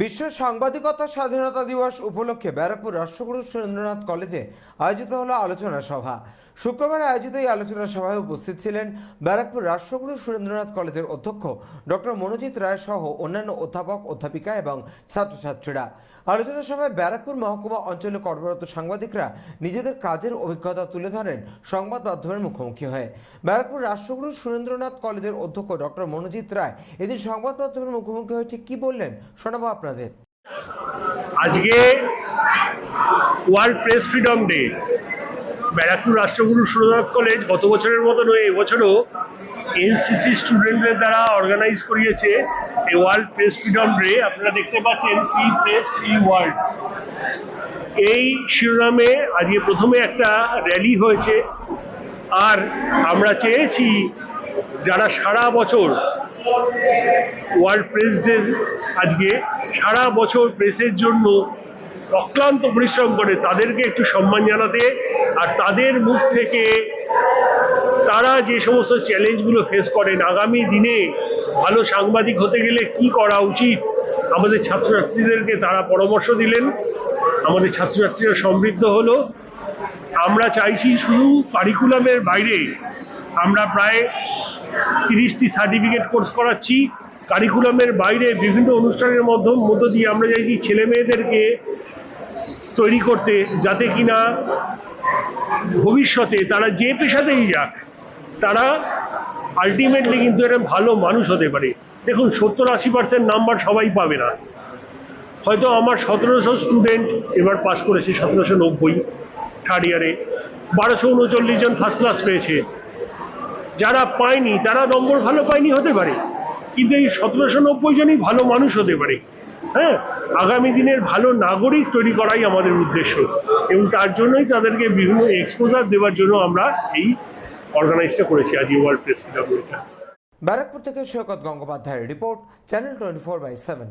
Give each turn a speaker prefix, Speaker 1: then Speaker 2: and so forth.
Speaker 1: বিশ্ব সাংবাদিকতা স্বাধীনতা দিবস উপলক্ষে ব্যারাকপুর রাষ্ট্রগুরু সুরেন্দ্রনাথ কলেজে আয়োজিত হলো আলোচনা সভা। শুক্রবার আয়োজিত এই আলোচনা সভায় উপস্থিত ছিলেন ব্যারাকপুর রাষ্ট্রগুরু সুরেন্দ্রনাথ কলেজের অধ্যক্ষ ডক্টর মনোজিৎ রায় সহ অন্যান্য অধ্যাপক, অধ্যাপিকা এবং ছাত্রছাত্রীরা। আলোচনা সভায় ব্যারাকপুর মহকুমা অঞ্চলে কর্মরত সাংবাদিকরা নিজেদের কাজের অভিজ্ঞতা তুলে ধরেন সংবাদ মাধ্যমের মুখোমুখি হয়ে। ব্যারাকপুর রাষ্ট্রগুরু সুরেন্দ্রনাথ কলেজের অধ্যক্ষ ডক্টর মনোজিৎ রায় এদিন সংবাদ মাধ্যমের মুখোমুখি হয়ে ঠিক কী বললেন শোনাবো আপনাদের?
Speaker 2: আজকে world press freedom day. Barrackpore Rashtraguru Surnath college গত বছরের মতো নয় এবছরও এনসিসি স্টুডেন্টদের দ্বারা অর্গানাইজ করিয়েছে এই ওয়ার্ল্ড প্রেস ফ্রিডম ডে। আপনারা দেখতে পাচ্ছেন ফ্রি প্রেস ফ্রি ওয়ার্ল্ড এই শিরোনামে আজকে প্রথমে একটা র্যালি হয়েছে। আর আমরা চেয়েছি যারা সারা বছর ওয়ার্ল্ড প্রেস ডে আজকে সারা বছর প্রেসের জন্য অক্লান্ত পরিশ্রম করে তাদেরকে একটু সম্মান জানাতে আর তাদের মুখ থেকে তারা যে সমস্ত চ্যালেঞ্জগুলো ফেস করেন, আগামী দিনে ভালো সাংবাদিক হতে গেলে কি করা উচিত? আমাদের ছাত্রছাত্রীদেরকে তারা পরামর্শ দিলেন, আমাদের ছাত্রছাত্রীরা সমৃদ্ধ হলো। আমরা চাইছি শুধু কারিকুলামের বাইরে আমরা প্রায় তিরিশটি সার্টিফিকেট কোর্স করাচ্ছি। কারিকুলামের বাইরে বিভিন্ন অনুষ্ঠানের মাধ্যম মধ্য দিয়ে আমরা চাইছি ছেলে মেয়েদেরকে তৈরি করতে যাতে কিনা ভবিষ্যতে তারা যে পেশাতেই যাক, তারা আলটিমেটলি কিন্তু একটা ভালো মানুষ হতে পারে। দেখুন, সত্তর আশি পার্সেন্ট নাম্বার সবাই পাবে না। হয়তো আমার সতেরোশো স্টুডেন্ট এবার পাস করেছে, সতেরোশো নব্বই থার্ড ইয়ারে বারোশো উনচল্লিশ জন ফার্স্ট ক্লাস পেয়েছে। যারা পায়নি, তারা নম্বর ভালো পায়নি হতে পারে, কিন্তু এই সতেরোশো নব্বই জনই ভালো মানুষ হতে পারে। হ্যাঁ আগামী দিনের ভালো নাগরিক তৈরি করাই আমাদের উদ্দেশ্য, এবং তার জন্যই তাদেরকে বিভিন্ন এক্সপোজার দেওয়ার জন্য আমরা এই অর্গানাইজটা করেছি, আজ ওয়ার্ল্ড প্রেস
Speaker 1: ব্যারাকপুর থেকে সৈকত গঙ্গোপাধ্যায়ের report channel twenty four by seven